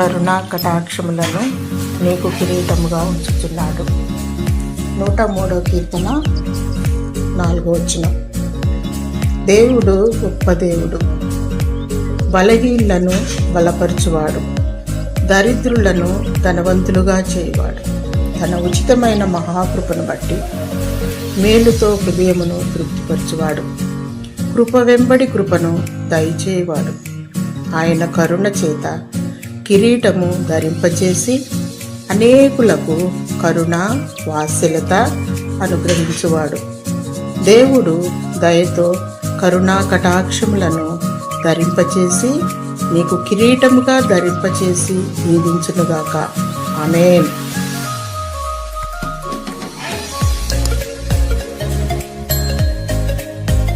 కరుణా కటాక్షములను నీకు కిరీటముగా ఉంచుతున్నాడు నూట మూడో కీర్తన నాలుగో వచ్చిన దేవుడు గొప్ప దేవుడు. బలహీనులను బలపరచువాడు. దరిద్రులను ధనవంతులుగా చేయవాడు. తన ఉచితమైన మహాకృపను బట్టి మేలుతో హృదయమును తృప్తిపరచువాడు. కృప వెంబడి కృపను దయచేయవాడు. ఆయన కరుణ చేత కిరీటము ధరింపచేసి అనేకులకు కరుణ వాత్సల్యత అనుగ్రహించువాడు. దేవుడు దయతో కరుణా కటాక్షములను ధరింపచేసి నీకు కిరీటముగా ధరింపచేసి దీవించునుగాక ఆమెన్.